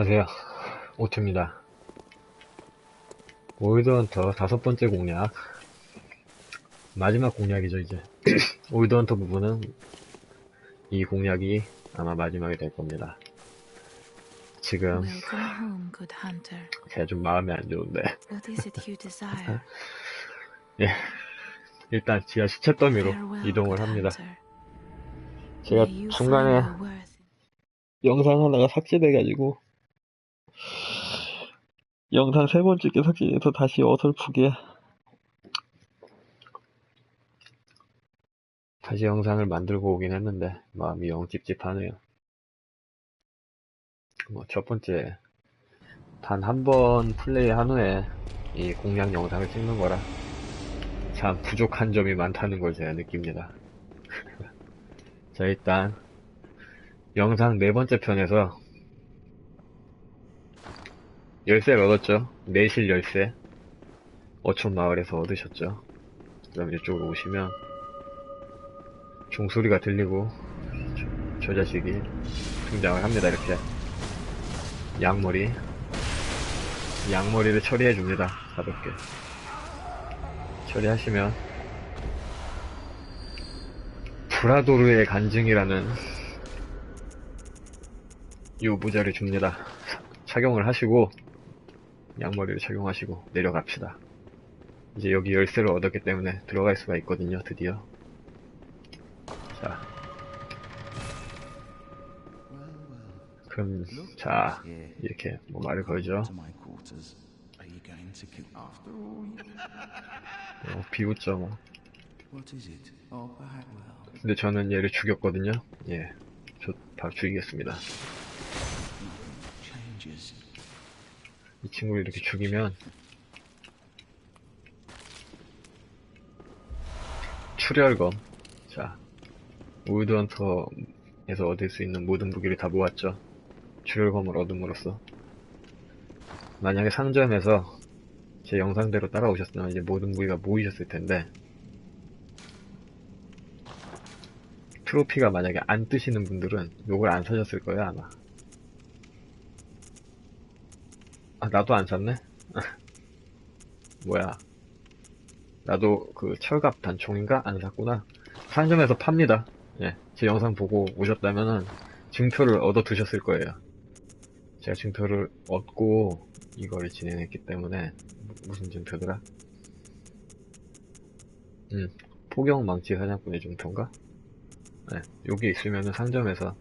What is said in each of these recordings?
안녕하세요. 오트입니다. 올드헌터 다섯 번째 공략. 마지막 공략이죠, 이제. 올드헌터 부분은 이 공략이 아마 마지막이 될 겁니다. 지금. 제가 좀 마음이 안 좋은데. 예. 일단 지하 시체 더미로 이동을 합니다. 제가 중간에. 영상 하나가 삭제돼가지고 영상 세 번째 게 삭제돼서 다시 어설프게 다시 영상을 만들고 오긴 했는데 마음이 영 찝찝하네요. 뭐 첫 번째 단 한 번 플레이한 후에 이 공략 영상을 찍는 거라 참 부족한 점이 많다는 걸 제가 느낍니다. 자 일단 영상 네 번째 편에서 열쇠를 얻었죠. 내실 열쇠. 어촌 마을에서 얻으셨죠. 그럼 이쪽으로 오시면 종소리가 들리고 저, 저 자식이 등장을 합니다. 이렇게 양머리 양머리를 처리해 줍니다. 가볍게 처리하시면 브라도르의 간증이라는 요 모자를 줍니다. 착용을 하시고 양머리를 착용하시고 내려갑시다. 이제 여기 열쇠를 얻었기 때문에 들어갈 수가 있거든요. 드디어. 자. 그럼 자 이렇게 뭐 말을 걸죠. 뭐 비웃죠 뭐. 근데 저는 얘를 죽였거든요. 예. 저 바로 죽이겠습니다. 이 친구를 이렇게 죽이면 출혈검. 자 울드헌터에서 얻을 수 있는 모든 무기를 다 모았죠. 출혈검을 얻음으로써. 만약에 상점에서 제 영상대로 따라오셨으면 이제 모든 무기가 모이셨을 텐데 트로피가 만약에 안 뜨시는 분들은 요걸 안 사셨을 거예요 아마 아, 나도 안 샀네? 뭐야. 나도 그 철갑 단총인가? 안 샀구나. 상점에서 팝니다. 예. 제 영상 보고 오셨다면은 증표를 얻어 두셨을 거예요. 제가 증표를 얻고 이거를 진행했기 때문에 무슨 증표더라? 음, 포경 망치 사냥꾼의 증표인가? 네, 여기 있으면은 상점에서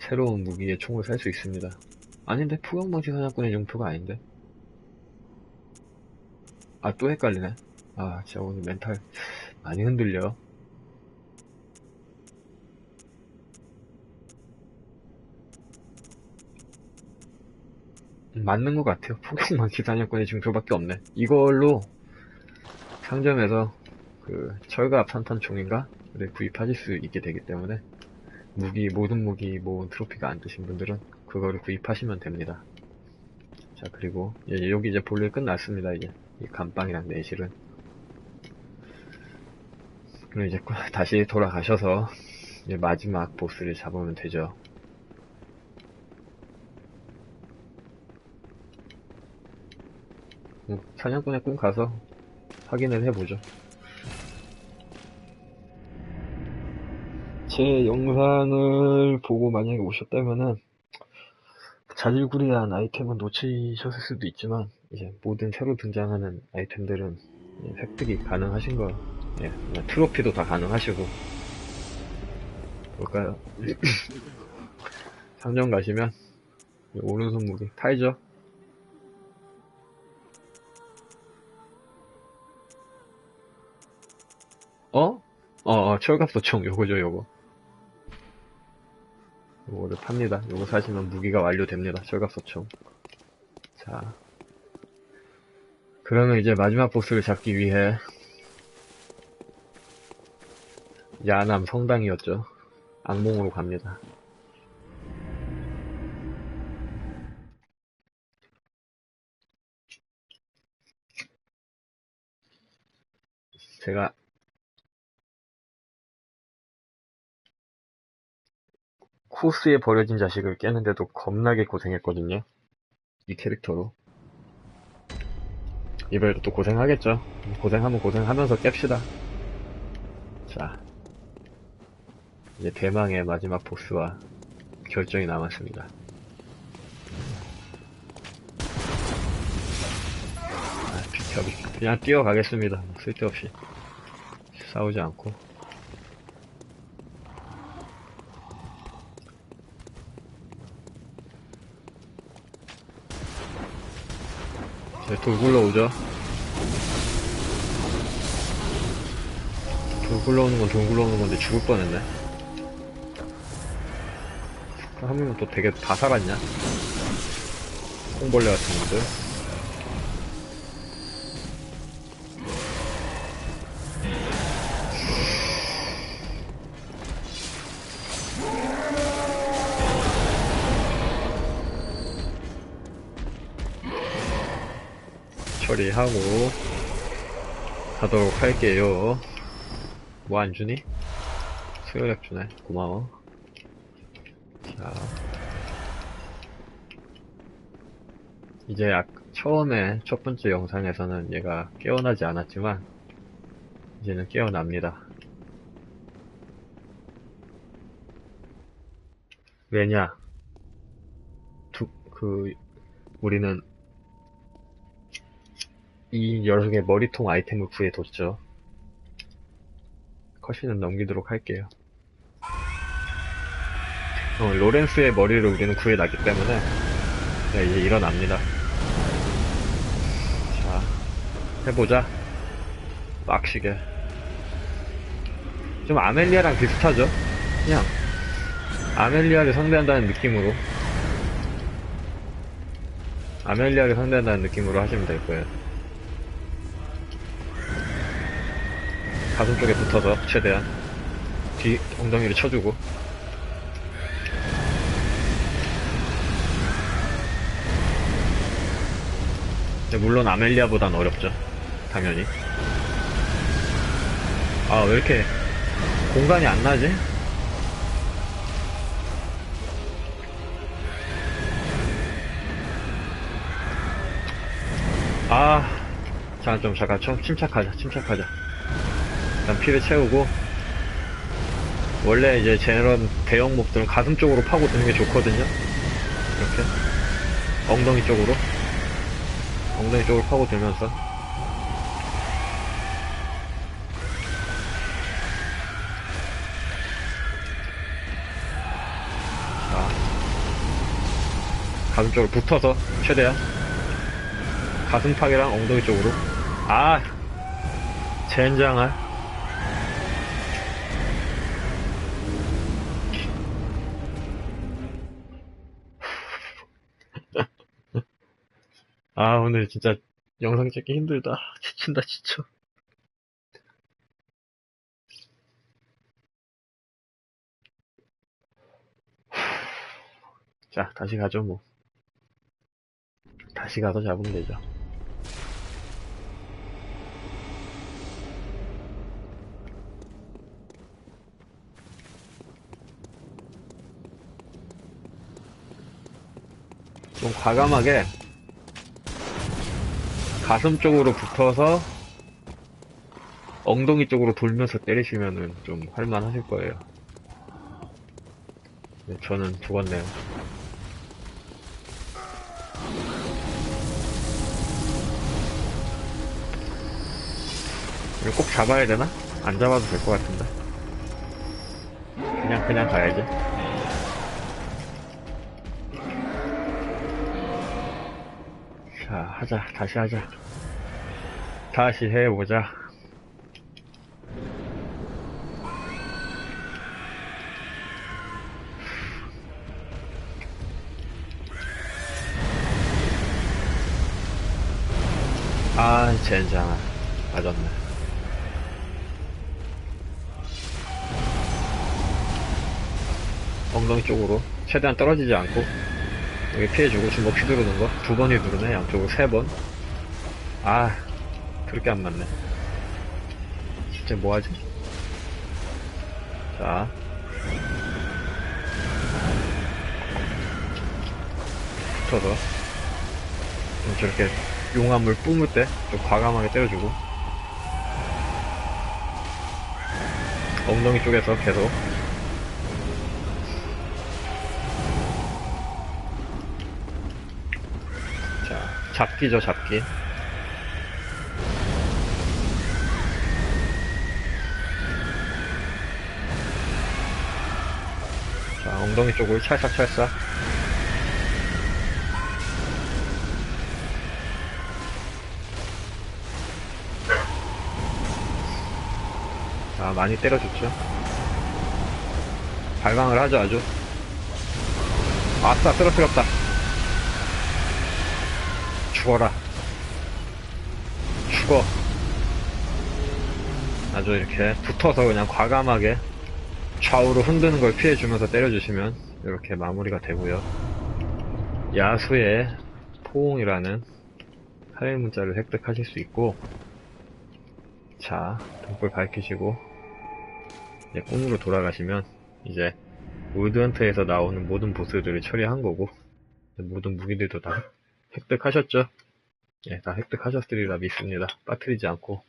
새로운 무기의 총을 살 수 있습니다. 아닌데? 포경망치 사냥꾼의 증표가 아닌데? 아 또 헷갈리네. 아 진짜 오늘 멘탈 많이 흔들려. 음, 맞는 것 같아요. 포경망치 사냥꾼의 증표밖에 없네. 이걸로 상점에서 그 철갑 산탄총인가? 를 구입하실 수 있게 되기 때문에 무기 모든 무기 모은 트로피가 안 뜨신 분들은 그거를 구입하시면 됩니다. 자 그리고 예, 여기 이제 볼일 끝났습니다 이제 이 감방이랑 내실은 그럼 이제 다시 돌아가셔서 이제 마지막 보스를 잡으면 되죠. 음, 사냥꾼의 꿈 가서 확인을 해보죠. 제 영상을 보고 만약에 오셨다면은 자질구레한 아이템은 놓치셨을 수도 있지만 이제 모든 새로 등장하는 아이템들은 예, 획득이 가능하신 거 예, 그냥 트로피도 다 가능하시고 볼까요? 상점 가시면 이 오른손 무기 타이저 어? 어, 어 철갑 소총 요거죠 요거 요거를 팝니다. 요거 사시면 무기가 완료됩니다. 철갑소총. 자. 그러면 이제 마지막 보스를 잡기 위해 야남 성당이었죠. 악몽으로 갑니다. 제가 코스에 버려진 자식을 깨는데도 겁나게 고생했거든요. 이 캐릭터로. 이번에도 또 고생하겠죠. 고생하면 고생하면서 깹시다. 자. 이제 대망의 마지막 보스와 결정이 남았습니다. 아, 비켜, 비켜. 그냥 뛰어가겠습니다. 쓸데없이. 싸우지 않고. 네, 돌 굴러오죠. 돌 굴러오는 건 돌 굴러오는 건데 죽을 뻔했네. 한 명은 또 되게 다 살았냐? 콩벌레 같은 놈들. 처리하고 가도록 할게요. 뭐 안 주니? 수요약 주네. 고마워. 자. 이제 아, 처음에 첫 번째 영상에서는 얘가 깨어나지 않았지만 이제는 깨어납니다. 왜냐? 두, 그, 우리는 이 녀석의 머리통 아이템을 구해뒀죠. 컷신은 넘기도록 할게요. 어, 로렌스의 머리를 우리는 구해놨기 때문에 네, 이제 일어납니다. 자, 해보자. 빡시게. 좀 아멜리아랑 비슷하죠? 그냥 아멜리아를 상대한다는 느낌으로 아멜리아를 상대한다는 느낌으로 하시면 될 거예요. 가슴 쪽에 붙어서 최대한 뒤 엉덩이를 쳐주고 물론 아멜리아보단 어렵죠 당연히 아 왜 이렇게 공간이 안 나지? 아, 자, 좀 잠깐 좀 침착하자, 침착하자. 일단 피를 채우고 원래 이제 제런 대형 몹들은 가슴 쪽으로 파고 드는 게 좋거든요. 이렇게. 엉덩이 쪽으로. 엉덩이 쪽으로 파고 들면서. 자. 가슴 쪽으로 붙어서 최대한 가슴팍이랑 엉덩이 쪽으로. 아! 젠장할 아, 오늘 진짜 영상 찍기 힘들다. 지친다, 지쳐. 자, 다시 가죠, 뭐. 다시 가서 잡으면 되죠. 좀 과감하게 가슴 쪽으로 붙어서 엉덩이 쪽으로 돌면서 때리시면은 좀 할만하실 거예요. 네, 저는 죽었네요. 이거 꼭 잡아야 되나? 안 잡아도 될 것 같은데. 그냥, 그냥 가야지. 하자. 다시 하자. 다시 해보자. 아, 젠장아. 맞았네. 엉덩이 쪽으로 최대한 떨어지지 않고 여기 피해주고 주먹 휘두르는 거 두 번이 누르네 양쪽으로 세번아 그렇게 안 맞네. 진짜 뭐하지? 자. 붙어서. 좀 저렇게 용암을 뿜을 때 좀 과감하게 때려주고. 엉덩이 쪽에서 계속. 잡기죠 잡기 자 엉덩이 쪽을 찰싹찰싹 자, 많이 때려줬죠. 발광을 하죠, 아주. 아싸, 쓰러뜨렸다. 죽어라. 죽어. 아주 이렇게 붙어서 그냥 과감하게 좌우로 흔드는 걸 피해주면서 때려주시면 이렇게 마무리가 되고요. 야수의 포옹이라는 하일 문자를 획득하실 수 있고, 자, 등불 밝히시고, 이제 꿈으로 돌아가시면, 이제, 울드헌트에서 나오는 모든 보스들을 처리한 거고, 모든 무기들도 다 획득하셨죠? 예, 다 획득하셨으리라 믿습니다. 빠뜨리지 않고,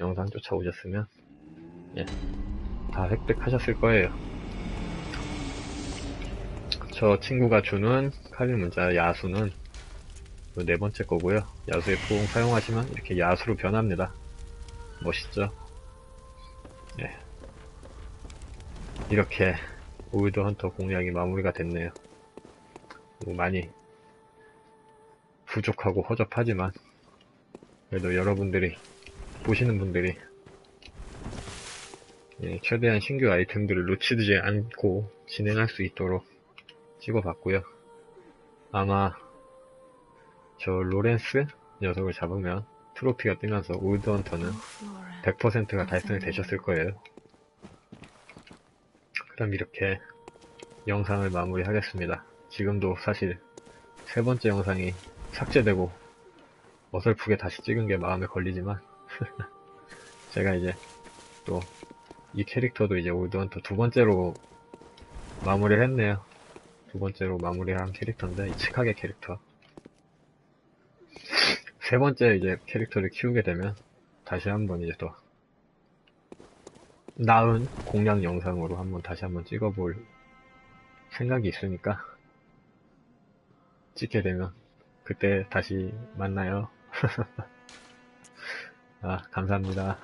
영상 쫓아오셨으면, 예, 다 획득하셨을 거예요. 저 친구가 주는 칼리 문자 야수는 그 네 번째 거고요. 야수의 포옹 사용하시면 이렇게 야수로 변합니다. 멋있죠? 예. 이렇게 올드 헌터 공략이 마무리가 됐네요. 뭐 많이 부족하고 허접하지만 그래도 여러분들이 보시는 분들이 예, 최대한 신규 아이템들을 놓치지 않고 진행할 수 있도록 찍어봤고요. 아마 저 로렌스 녀석을 잡으면 트로피가 뜨면서 올드 헌터는 Flora. 100%가 달성이 되셨을 거예요. 그럼 이렇게 영상을 마무리하겠습니다. 지금도 사실 세 번째 영상이 삭제되고 어설프게 다시 찍은 게 마음에 걸리지만 제가 이제 또 이 캐릭터도 이제 올드헌터 두 번째로 마무리를 했네요. 두 번째로 마무리한 캐릭터인데 이 치카게 캐릭터 세 번째 이제 캐릭터를 키우게 되면 다시 한번 이제 또 나은 공략 영상으로 한번 다시 한번 찍어볼 생각이 있으니까 찍게 되면 그때 다시 만나요. 아, 감사합니다.